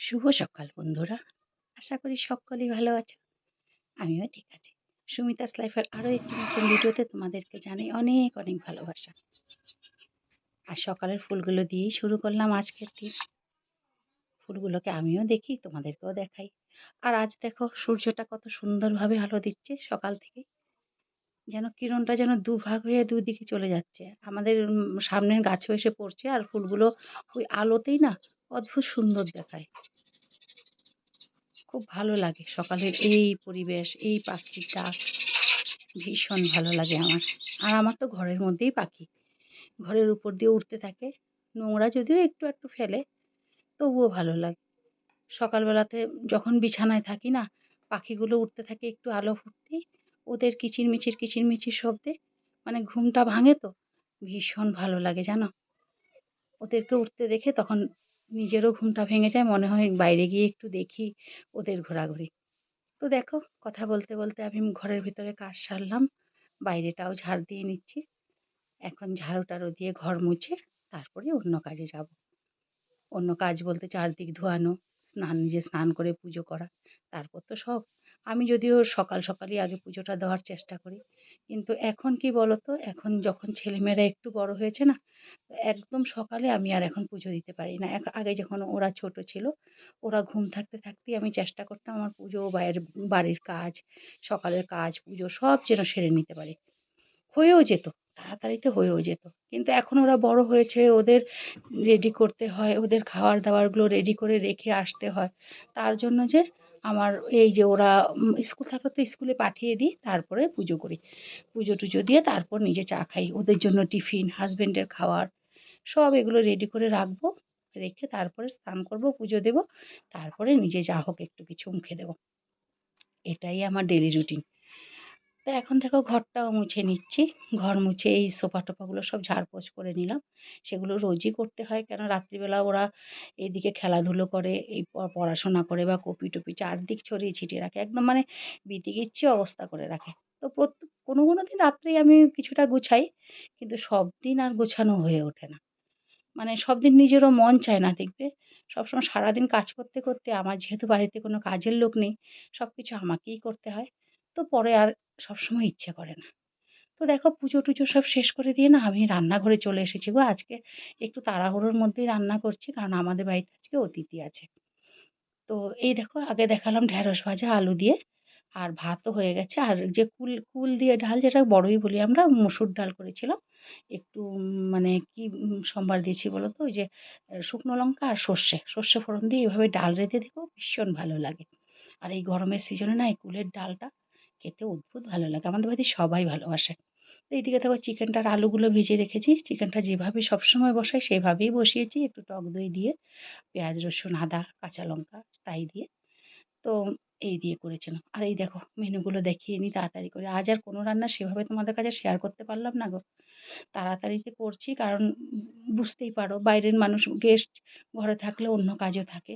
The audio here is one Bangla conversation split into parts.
শুভ সকাল, বন্ধুরা। আশা করি সকলেই ভালো আছো। আমিও ঠিক আছি। সুমিতাস লাইফের আরও একটি নতুন ভিডিওতে তোমাদেরকে জানাই অনেক অনেক ভালোবাসা। আর সকালের ফুলগুলো দিয়েই শুরু করলাম আজকের দিন। ফুলগুলোকে আমিও দেখি, তোমাদেরকেও দেখাই। আর আজ দেখো, সূর্যটা কত সুন্দরভাবে আলো দিচ্ছে সকাল থেকে। যেন কিরণটা যেন দুভাগ হয়ে দুদিকে চলে যাচ্ছে। আমাদের সামনের গাছেও এসে পড়ছে, আর ফুলগুলো ওই আলোতেই না অদ্ভুত সুন্দর দেখায়। খুব ভালো লাগে সকালের এই পরিবেশ, এই পাখির ডাক ভীষণ ভালো লাগে আমার। আর আমার তো ঘরের মধ্যেই পাখি। ঘরের উপর দিয়ে উঠতে থাকে। নোংরা যদিও একটু একটু ফেলে, তবুও ভালো লাগে। সকালবেলাতে যখন বিছানায় থাকি না, পাখিগুলো উঠতে থাকে একটু আলো ফুটতেই ওদের কিচিরমিচির কিচিরমিচির শব্দে মানে ঘুমটা ভাঙে তো, ভীষণ ভালো লাগে জানো? ওদেরকে উঠতে দেখে তখন নিজেরও ঘুমটা ভেঙে যায়, মনে হয় বাইরে গিয়ে একটু দেখি ওদের ঘোরাঘুরি। তো দেখো, কথা বলতে বলতে আমি ঘরের ভিতরে কাজ সারলাম, বাইরেটাও ঝাড় দিয়ে নিচ্ছি। এখন ঝাড়ু টাড়ু দিয়ে ঘর মুছে তারপরে অন্য কাজে যাব। অন্য কাজ বলতে চারদিক ধোয়ানো, স্নান, নিজে স্নান করে পুজো করা, তারপর তো সব। আমি যদিও সকাল সকালই আগে পুজোটা দেওয়ার চেষ্টা করি কিন্তু এখন কি বলো তো এখন যখন ছেলেমেয়েরা একটু বড় হয়েছে না একদম সকালে আমি আর এখন পুজো দিতে পারি না। আগে যখন ওরা ছোট ছিল, ওরা ঘুম থাকতে থাকতেই আমি চেষ্টা করতাম আমার পুজো বাইরের বাড়ির কাজ, সকালের কাজ, পুজো সব যেন সেরে নিতে পারি। হয়েও যেত, তাড়াতাড়িতে হয়েও যেত। কিন্তু এখন ওরা বড় হয়েছে, ওদের রেডি করতে হয়, ওদের খাবার দাবারগুলো রেডি করে রেখে আসতে হয়। তার জন্য যে আমার এই যে ওরা স্কুল থাকলে তো স্কুলে পাঠিয়ে দিই, তারপরে পুজো করি। পুজো টুজো দিয়ে তারপর নিজে চা খাই। ওদের জন্য টিফিন হাজব্যান্ডের খাওয়ার, সব এগুলো রেডি করে রাখব, রেখে তারপরে স্নান করব, পুজো দেব। তারপরে নিজে যা হোক একটু কিছু মুখে দেব। এটাই আমার ডেলি রুটিন তো এখন দেখো ঘরটাও মুছে নিচ্ছি। ঘর মুছে এই সোফা টোফাগুলো সব ঝাড়পোছ করে নিলাম। সেগুলো রোজই করতে হয় কেন রাত্রিবেলা ওরা এইদিকে খেলাধুলো করে, এই পড়াশোনা করে বা কপি টপি চারদিক ছড়িয়ে ছিটিয়ে রাখে। একদম মানে বিতিকিচ্ছি অবস্থা করে রাখে। তো প্রত্যেক কোনো কোনো দিন রাত্রেই আমি কিছুটা গুছাই, কিন্তু সব দিন আর গোছানো হয়ে ওঠে না। মানে সব দিন নিজেরও মন চায় না, দেখবে? সবসময় সারাদিন কাজ করতে করতে আমার যেহেতু বাড়িতে কোনো কাজের লোক নেই সব কিছু আমাকেই করতে হয়। তো পরে আর সবসময় ইচ্ছে করে না। তো দেখো পুজো টুজো সব শেষ করে দিয়ে না আমি রান্নাঘরে চলে এসেছি গো। আজকে একটু তাড়াহুড়োর মধ্যেই রান্না করছি কারণ আমাদের বাড়িতে আজকে অতিথি আছে। তো এই দেখো আগে দেখালাম ঢ্যাঁড়স ভাজা, আলু দিয়ে আর ভাতও হয়ে গেছে। আর যে কুল কুল দিয়ে ডাল যেটা বড়ই বলি আমরা, মুসুর ডাল করেছিলাম। একটু মানে কি সম্বার দিয়েছি বলো তো? ওই যে শুকনো লঙ্কা আর সর্ষে। সর্ষে ফোড়ন দিয়ে এভাবে ডাল রেঁধে দেখো ভীষণ ভালো লাগে। আর এই গরমের সিজনে না এই কুলের ডালটা খেতে অদ্ভুত ভালো লাগে। আমাদের বাড়িতে সবাই ভালোবাসে। তো এইদিকে দেখো চিকেনটার আলুগুলো ভেজে রেখেছি। চিকেনটা যেভাবে সবসময় বসাই সেভাবেই বসিয়েছি। একটু টক দই দিয়ে, পেঁয়াজ, রসুন, আদা, কাঁচা লঙ্কা, তাই দিয়ে। তো এই দিয়ে করেছিলাম। আর এই দেখো মেনুগুলো দেখিয়ে নিই তাড়াতাড়ি করে। আজ আর কোনো রান্না সেভাবে তোমাদের কাছে শেয়ার করতে পারলাম না গো। তাড়াতাড়িতে করছি কারণ বুঝতেই পারো বাইরের মানুষ গেস্ট ঘরে থাকলে অন্য কাজও থাকে।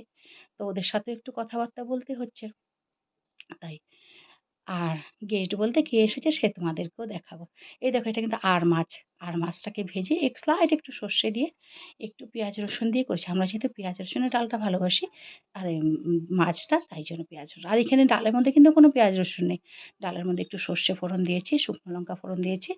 তো ওদের সাথেও একটু কথাবার্তা বলতে হচ্ছে। তাই আর গেস্ট বলতে কে এসেছে সে তোমাদেরকেও দেখাবো। এই দেখো এটা কিন্তু আর মাছ। আর মাছটাকে ভেজে এক স্লাইড একটু সর্ষে দিয়ে একটু পেঁয়াজ রসুন দিয়ে করেছি। আমরা যেহেতু পেঁয়াজ রসুনের ডালটা ভালোবাসি আর মাছটা তাই জন্য পেঁয়াজ রসুন। আর এখানে ডালের মধ্যে কিন্তু কোনো পেঁয়াজ রসুন নেই। ডালের মধ্যে একটু সর্ষে ফোড়ন দিয়েছি, শুকনো লঙ্কা ফোড়ন দিয়েছি,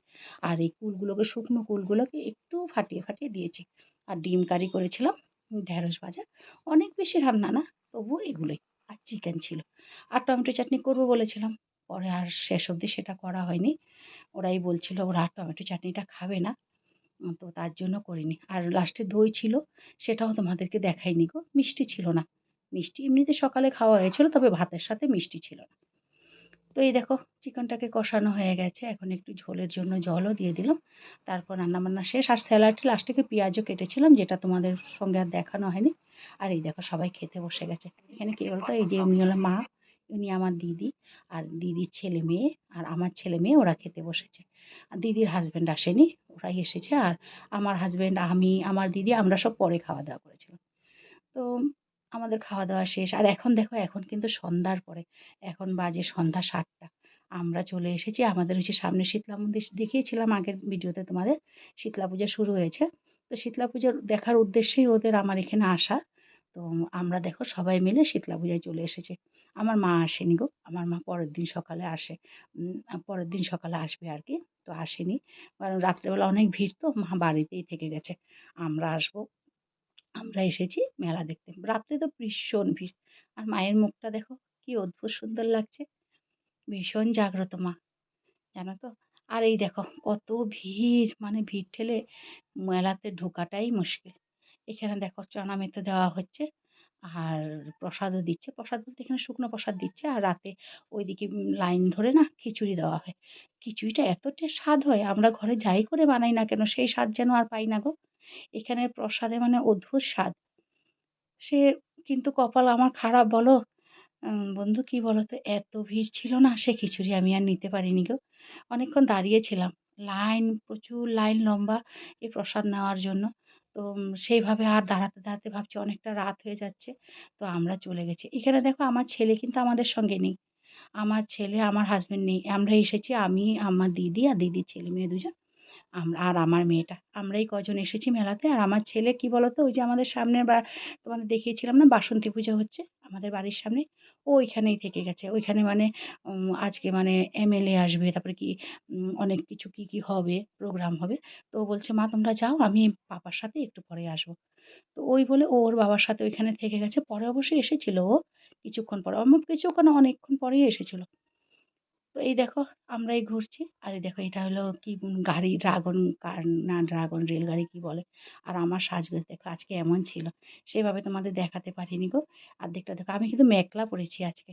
আর এই কুলগুলোকে, শুকনো কুলগুলোকে একটু ফাটিয়ে ফাটিয়ে দিয়েছি। আর ডিম কারি করেছিলাম ঢ্যাঁড়স ভাজা। অনেক বেশি রান্না না, তবুও এগুলোই। আর চিকেন ছিল। আর টমেটো চাটনি করব বলেছিলাম। পরে আর শেষ অবধি সেটা করা হয়নি। ওরাই বলছিল, ওরা আর টমেটো চাটনিটা খাবে না। তো তার জন্য করিনি। আর লাস্টে দই ছিল, সেটাও তোমাদেরকে দেখাইনি গো। মিষ্টি ছিল না। মিষ্টি এমনিতে সকালে খাওয়া হয়েছিল, তবে ভাতের সাথে মিষ্টি ছিল না। তো এই দেখো চিকেনটাকে কষানো হয়ে গেছে। এখন একটু ঝোলের জন্য জলও দিয়ে দিলাম। তারপর রান্নাবান্না শেষ। আর স্যালাডে লাস্টে পেঁয়াজও কেটেছিলাম, যেটা তোমাদের সঙ্গে আর দেখানো হয়নি। আর এই দেখো, সবাই খেতে বসে গেছে। এখানে কী বলতো? এই যে উনি হলো মা উনি আমার দিদি। আর দিদির ছেলে মেয়ে আর আমার ছেলে মেয়ে ওরা খেতে বসেছে। আর দিদির হাজব্যান্ড আসেনি, ওরাই এসেছে। আর আমার হাজব্যান্ড আমি, আমার দিদি, আমরা সব পরে খাওয়া দাওয়া করেছিলাম। তো আমাদের খাওয়া দাওয়া শেষ। আর এখন দেখো, এখন কিন্তু সন্ধ্যার পরে। এখন বাজে সন্ধ্যা সাতটা। আমরা চলে এসেছি আমাদের হচ্ছে সামনে শীতলা মন্দির দেখিয়েছিলাম আগের ভিডিওতে তোমাদের। শীতলা পূজা শুরু হয়েছে। তো শীতলা পুজোর দেখার উদ্দেশ্যেই ওদের আমার এখানে আসা। তো আমরা দেখো সবাই মিলে শীতলা পূজায় চলে এসেছে। আমার মা আসেনি গো, আমার মা পরের দিন সকালে আসে। পরের দিন সকালে আসবে আর কি, তো আসেনি। কারণ রাত্রেবেলা অনেক ভিড় তো, মা বাড়িতেই থেকে গেছে। আমরা আসব, আমরা এসেছি মেলা দেখতে। রাত্রে তো ভীষণ ভিড়। আর মায়ের মুখটা দেখো, কি অদ্ভুত সুন্দর লাগছে। ভীষণ জাগ্রত মা, জানো তো। আর এই দেখো, কত ভিড় মানে ভিড় ঠেলে মেলাতে ঢোকাটাই মুশকিল। এখানে দেখো চনা দেওয়া হচ্ছে। আর প্রসাদও দিচ্ছে। প্রসাদ বলতে এখানে শুকনো প্রসাদ দিচ্ছে। আর রাতে ওইদিকে লাইন ধরে না খিচুড়ি দেওয়া হয়। খিচুড়িটা এতটা স্বাদ হয়, আমরা ঘরে যাই করে বানাই না কেন? সেই স্বাদ যেন আর পাই না গো। এখানের প্রসাদে মানে অদ্ভুত স্বাদ। সে কিন্তু কপাল আমার খারাপ, বলো? বন্ধু, কি বলো তো এত ভিড় ছিল না, সে খিচুড়ি আমি আর নিতে পারিনি গো। অনেকক্ষণ দাঁড়িয়েছিলাম লাইন, প্রচুর লাইন লম্বা এই প্রসাদ নেওয়ার জন্য। তো সেইভাবে আর দাঁড়াতে দাঁড়াতে ভাবছি অনেকটা রাত হয়ে যাচ্ছে। তো আমরা চলে গেছি। এখানে দেখো আমার ছেলে কিন্তু আমাদের সঙ্গে নেই। আমার ছেলে, আমার হাজব্যান্ড নেই। আমরা এসেছি, আমি, আমার দিদি আর দিদির ছেলে মেয়ে দুজন। আমরা, আর আমার মেয়েটা। আমরাই কজন এসেছি মেলাতে। আর আমার ছেলে কি বলতো, ওই যে আমাদের সামনের বা, তোমাদের দেখিয়েছিলাম না, বাসন্তী পূজা হচ্ছে? আমাদের বাড়ির সামনে ও ওইখানেই থেকে গেছে। ওইখানে মানে আজকে মানে এমএলএ আসবে, তারপরে কি অনেক কিছু কি কি হবে প্রোগ্রাম হবে। তো বলছে, মা, তোমরা যাও, আমি বাবার সাথে একটু পরে আসব। তো ওই বলে ওর বাবার সাথে ওইখানে থেকে গেছে। পরে অবশ্যই এসেছিল ও, কিছুক্ষণ পরে আমার কিছুক্ষণ, অনেকক্ষণ পরেই এসেছিল। তো এই দেখো আমরাই ঘুরছি। আর এই দেখো এটা হলো কি গাড়ি ড্রাগন কার না ড্রাগন রেলগাড়ি কি বলে? আর আমার সাজগোজ দেখো আজকে এমন ছিল। সেভাবে তোমাদের দেখাতে পারিনি গো। আর অর্ধেকটা দেখো আমি কিন্তু মেখলা পরেছি আজকে।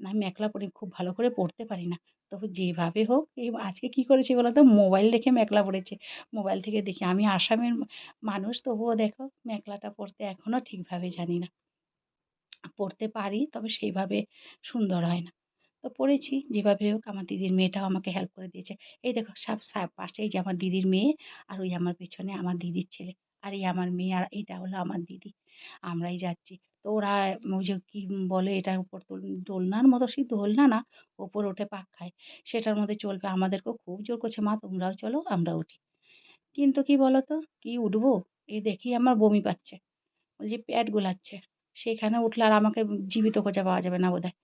না মেখলা পরি, খুব ভালো করে পরতে পারি না। তবু যেভাবে হোক, এই আজকে কি করেছি বলো তো? মোবাইল দেখে মেখলা পরেছি। মোবাইল থেকে দেখি আমি আসামের মানুষ, তবুও দেখো মেখলাটা পরতে এখনও ঠিকভাবে জানি না। পরতে পারি, তবে সেইভাবে সুন্দর হয় না। তো পড়েছি। যেভাবে হোক আমার দিদির মেয়েটাও আমাকে হেল্প করে দিয়েছে। এই দেখো সব পাশে এই যে আমার দিদির মেয়ে আর ওই আমার পেছনে আমার দিদির ছেলে। আর এই আমার মেয়ে আর এটা হলো আমার দিদি। আমরাই যাচ্ছি। তো ওরা ওই যে কি বলে এটার উপর দোল- দোলনার মতো সেই দোলনা না, ওপর ওঠে পাক খায়। সেটার মধ্যে চলবে। আমাদেরকেও খুব জোর করছে, মা, তোমরাও চলো, আমরা উঠি। কিন্তু কি বলো তো কি উঠবো? এই দেখি আমার বমি পাচ্ছে। ওই যে পেট গোলাচ্ছে। সেখানে উঠলে আর আমাকে জীবিত খোঁজা পাওয়া যাবে না বোধহয়।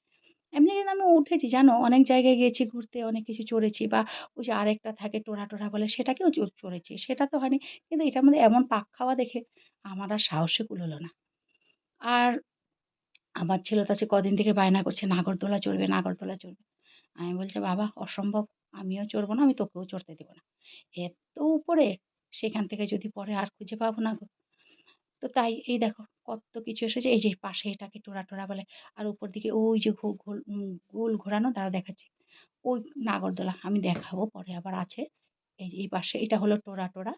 এমনি কিন্তু আমি উঠেছি, জানো? অনেক জায়গায় গেছি ঘুরতে, অনেক কিছু চড়েছি বা ওই যে আরেকটা থাকে টোরা টোরা বলে, সেটাকেও চড়েছি। সেটা তো হয়নি। কিন্তু এটার মধ্যে এমন পাক খাওয়া দেখে আমার আর সাহসে কুলোলো না। আর আমার ছেলে তো আছে কদিন থেকে বায়না করছে, নাগরদোলা চড়বে নাগরদোলা চড়বে। আমি বলছি, বাবা, অসম্ভব। আমিও চড়বো না, আমি তোকেও চড়তে দেবো না। এত উপরে, সেখান থেকে যদি পরে আর খুঁজে পাবো না গো। তো তাই এই দেখো কত কিছু এসেছে। এই যে পাশে এটাকে টোরা টোরা বলে। আর উপর দিকে ওই যে গোল গোল ঘোরানো, তারা দেখাচ্ছে। ওই নাগরদোলা আমি দেখাবো, পরে আবার আছে। এই যে এই পাশে এটা হলো টোরা টোরা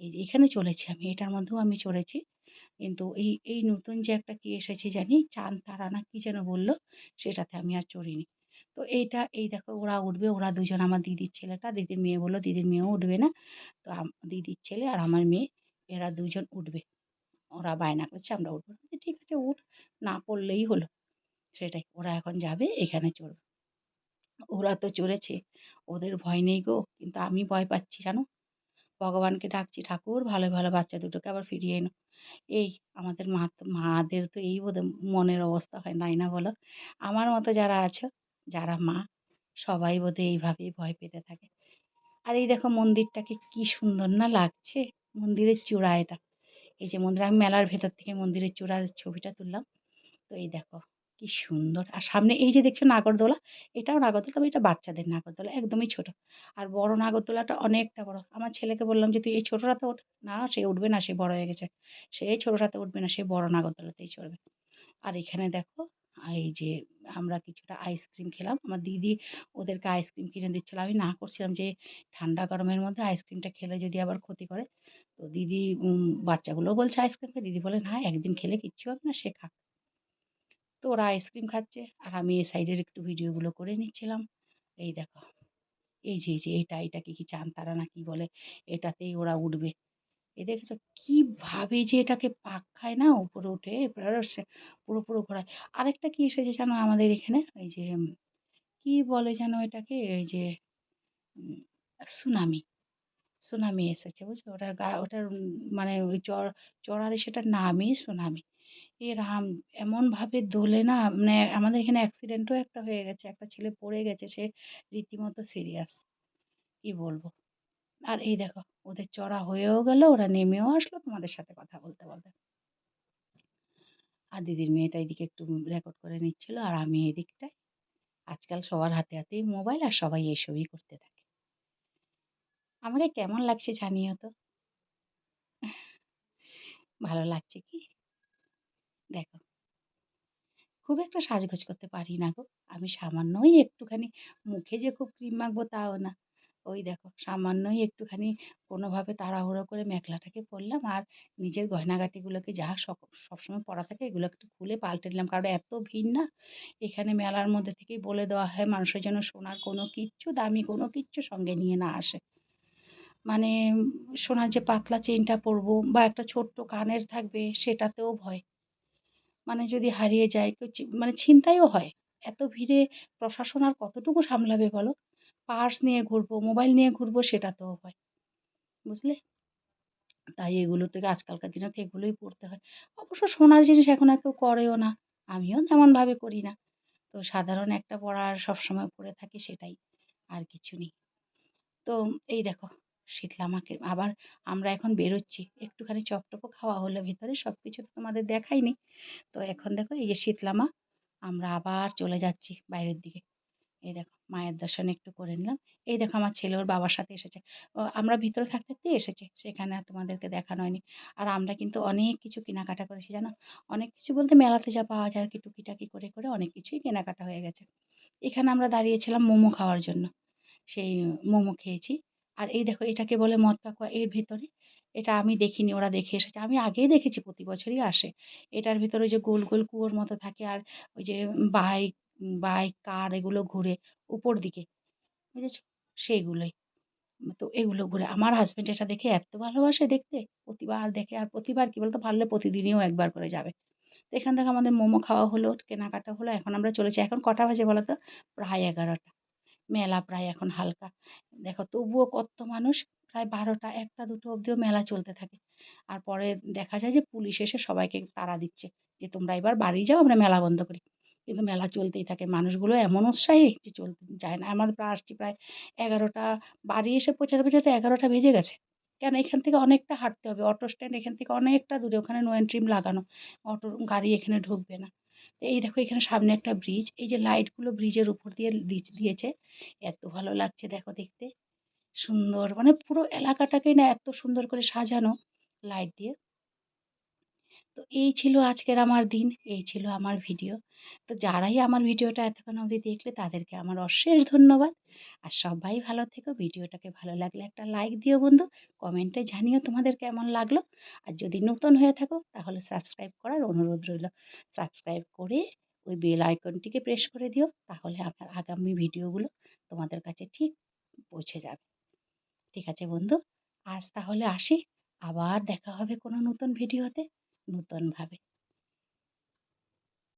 এই যে এখানে চলেছি আমি, এটার মধ্যেও আমি চড়েছি কিন্তু এই এই নতুন যে একটা কি এসেছে জানি চান তারা না কি যেন বলল, সেটাতে আমি আর চড়িনি। তো এইটা, এই দেখো ওরা উঠবে, ওরা দুজন আমার দিদির ছেলেটা, দিদির মেয়ে বলল, দিদির মেয়েও উঠবে না? তো দিদির ছেলে আর আমার মেয়ে, এরা দুজন উঠবে। ওরা বায়না করছে, আমরা উঠবো। ঠিক আছে, উঠ, না পড়লেই হলো। সেটাই, ওরা এখন যাবে, এখানে চড়বে। ওরা তো চড়েছে, ওদের ভয় নেই গো, কিন্তু আমি ভয় পাচ্ছি, জানো? ভগবানকে ডাকছি, ঠাকুর, ভালো ভালো বাচ্চা দুটোকে আবার ফিরিয়ে এনো। এই আমাদের মা, মাদের তো এই বোধ মনের অবস্থা হয়, নাই না বলো? আমার মতো যারা আছো, যারা মা, সবাই বোধহয় এইভাবেই ভয় পেতে থাকে। আর এই দেখো মন্দিরটাকে কি সুন্দর না লাগছে? মন্দিরের চূড়া এটা। এই যে মন্দির, আমি মেলার ভেতর থেকে মন্দিরের চূড়ার ছবিটা তুললাম। তো এই দেখো, কি সুন্দর। আর সামনে এই যে দেখছ নাগরদোলা, এটাও নাগরদোলা, তবে এটা বাচ্চাদের নাগরদোলা, একদমই ছোট। আর বড় নাগরদোলাটা অনেকটা বড়। আমার ছেলেকে বললাম যে, তুই এই ছোটটাতে ওঠ না, সে উঠবে না, সে বড় হয়ে গেছে। সে এই ছোটটাতে উঠবে না, সে বড় নাগরদোলাতেই চড়বে। আর এখানে দেখো, এই যে আমরা কিছুটা আইসক্রিম খেলাম। আমার দিদি ওদেরকে আইসক্রিম কিনে দিচ্ছিল। আমি না করছিলাম যে, ঠান্ডা গরমের মধ্যে আইসক্রিমটা খেলে যদি আবার ক্ষতি করে তো দিদি উম, বাচ্চাগুলোও বলছে আইসক্রিম খেয়ে দিদি বলে না একদিন খেলে কিচ্ছু হবে না সে খাক। তো ওরা আইসক্রিম খাচ্ছে। আর আমি এই সাইডের একটু ভিডিওগুলো করে নিচ্ছিলাম। এই দেখো এই যে এই যে এটা এটাকে কি চান তারা না কি বলে এটাতেই ওরা উঠবে। এ দেখেছ কীভাবে যে এটাকে পাক খায় না উপরে উঠে পুরো পুরো ঘোরায়। আরেকটা কি এসেছে জানো আমাদের এখানে? এই যে কি বলে যেন এটাকে? এই যে সুনামি। সুনামি এসেছে বুঝছ ওটার গা, ওটার মানে ওই চর চড়ারে সেটার নামই সুনামি। এ রাম এমনভাবে দোলে না মানে আমাদের এখানে অ্যাক্সিডেন্টও একটা হয়ে গেছে, একটা ছেলে পড়ে গেছে, সে রীতিমতো সিরিয়াস কি বলব? আর এই দেখো, ওদের চড়া হয়েও গেল, ওরা নেমেও আসলো, তোমাদের সাথে কথা বলতে বলতে। আর দিদির মেয়েটা এদিকে একটু রেকর্ড করে নিচ্ছিল, আর আমি এদিকটায়। আজকাল সবার হাতে হাতেই মোবাইল আর সবাই এসবই করতে থাকে। আমাকে কেমন লাগছে জানিও তো? ভালো লাগছে কি? দেখো। খুব একটা সাজগোজ করতে পারি না গো। আমি সামান্যই একটুখানি মুখে যে খুব ক্রিম মাখবো তাও না। ওই দেখো, সামান্যই একটুখানি কোনোভাবে তাড়াহুড়ো করে মেখলাটাকে পরলাম আর নিজের গয়নাগাটিগুলোকে যা সব সবসময় পরা থাকে এগুলো একটু খুলে পাল্টে নিলাম। কারণ এত ভিড় না, এখানে মেলার মধ্যে থেকেই বলে দেওয়া হয় মানুষের যেন সোনার কোনো কিচ্ছু, দামি কোনো কিচ্ছু সঙ্গে নিয়ে না আসে। মানে সোনার যে পাতলা চেনটা পরবো বা একটা ছোট্ট কানের থাকবে সেটাতেও ভয়। মানে যদি হারিয়ে যায় কেউ মানে ছিনতাইও হয়। এত ভিড়ে প্রশাসন আর কতটুকু সামলাবে বলো? পার্স নিয়ে ঘুরবো, মোবাইল নিয়ে ঘুরবো সেটাতেও ভয়, বুঝলে? তাই এগুলো থেকে আজকালকার দিনে তো এগুলোই পড়তে হয়। অবশ্য সোনার জিনিস এখন আর কেউ করেও না, আমিও তেমনভাবে করি না। তো সাধারণ একটা পড়া সবসময় পরে থাকি সেটাই, আর কিছু নেই। তো এই দেখো শীতলামাকে আবার আমরা এখন বেরোচ্ছি। একটুখানি চপটপও খাওয়া হলো ভিতরে সব কিছু তোমাদের দেখাইনি। তো এখন দেখো, এই যে শীতলা মা, আমরা আবার চলে যাচ্ছি বাইরের দিকে। এই দেখো, মায়ের দর্শন একটু করে নিলাম। এই দেখো, আমার ছেলে ওর বাবার সাথে এসেছে। আমরা ভিতরে থাকতে থাকতেই এসেছে, সেখানে আর তোমাদেরকে দেখানো হয়নি। আর আমরা কিন্তু অনেক কিছু কেনাকাটা করেছি, জানো? অনেক কিছু বলতে মেলাতে যা পাওয়া যায় আর কি টুকিটাকি করে করে অনেক কিছুই কেনাকাটা হয়ে গেছে। এখানে আমরা দাঁড়িয়েছিলাম মোমো খাওয়ার জন্য। সেই মোমো খেয়েছি। আর এই দেখো এটাকে বলে মদ কাকুয়া এর ভিতরে, এটা আমি দেখিনি, ওরা দেখে এসেছে। আমি আগেই দেখেছি, প্রতি বছরই আসে। এটার ভিতরে যে গোল গোল কুয়োর মতো থাকে আর ওই যে বাইক বাইক, কার এগুলো ঘুরে উপর দিকে, বুঝেছ? সেইগুলোই। তো এগুলো ঘুরে। আমার হাজব্যান্ড এটা দেখে এত ভালোবাসে দেখতে, প্রতিবার দেখে। আর প্রতিবার কী বলতো? পারলে প্রতিদিনইও একবার করে যাবে। তো এখান থেকে আমাদের মোমো খাওয়া হলো, কেনাকাটা হলো, এখন আমরা চলেছি। এখন কটা বাজে বলো তো প্রায় এগারোটা। মেলা প্রায় এখন হালকা। দেখো তবুও কত মানুষ প্রায় বারোটা, একটা, দুটো অবধিও মেলা চলতে থাকে। আর পরে দেখা যায় যে পুলিশ এসে সবাইকে তাড়া দিচ্ছে যে তোমরা এবার বাড়ি যাও, আমরা মেলা বন্ধ করি। কিন্তু মেলা চলতেই থাকে। মানুষগুলো এমন উৎসাহী যে চলতে যায় না। আমার আসছি প্রায় এগারোটা, বাড়ি এসে পৌঁছাতে পৌঁছাতে এগারোটা বেজে গেছে। কেন? এখান থেকে অনেকটা হাঁটতে হবে। অটো স্ট্যান্ড এখান থেকে অনেকটা দূরে। ওখানে নো এন্ট্রিম লাগানো। অটো, গাড়ি এখানে ঢুকবে না। এই দেখো এখানে সামনে একটা ব্রিজ এই যে লাইটগুলো ব্রিজের উপর দিয়ে দিয়েছে। এত ভালো লাগছে দেখো দেখতে। সুন্দর মানে পুরো এলাকাটাকেই না এত সুন্দর করে সাজানো লাইট দিয়ে। তো এই ছিল আজকের আমার দিন, এই ছিল আমার ভিডিও তো যারাই আমার ভিডিওটা এতক্ষণ অবধি দেখলে তাদেরকে আমার অশেষ ধন্যবাদ। আর সবাই ভালো থেকো, ভিডিওটাকে ভালো লাগলে একটা লাইক দিও বন্ধু কমেন্টে জানিও তোমাদের কেমন লাগল। আর যদি নতুন হয়ে থাকো তাহলে সাবস্ক্রাইব করার অনুরোধ রইল। সাবস্ক্রাইব করে ওই বেল আইকনটিকে প্রেস করে দিও, তাহলে আমার আগামী ভিডিওগুলো তোমাদের কাছে ঠিক পৌঁছে যাবে। ঠিক আছে বন্ধু, আজ তাহলে আসি, আবার দেখা হবে কোনো নতুন ভিডিওতে। নূতনভাবে।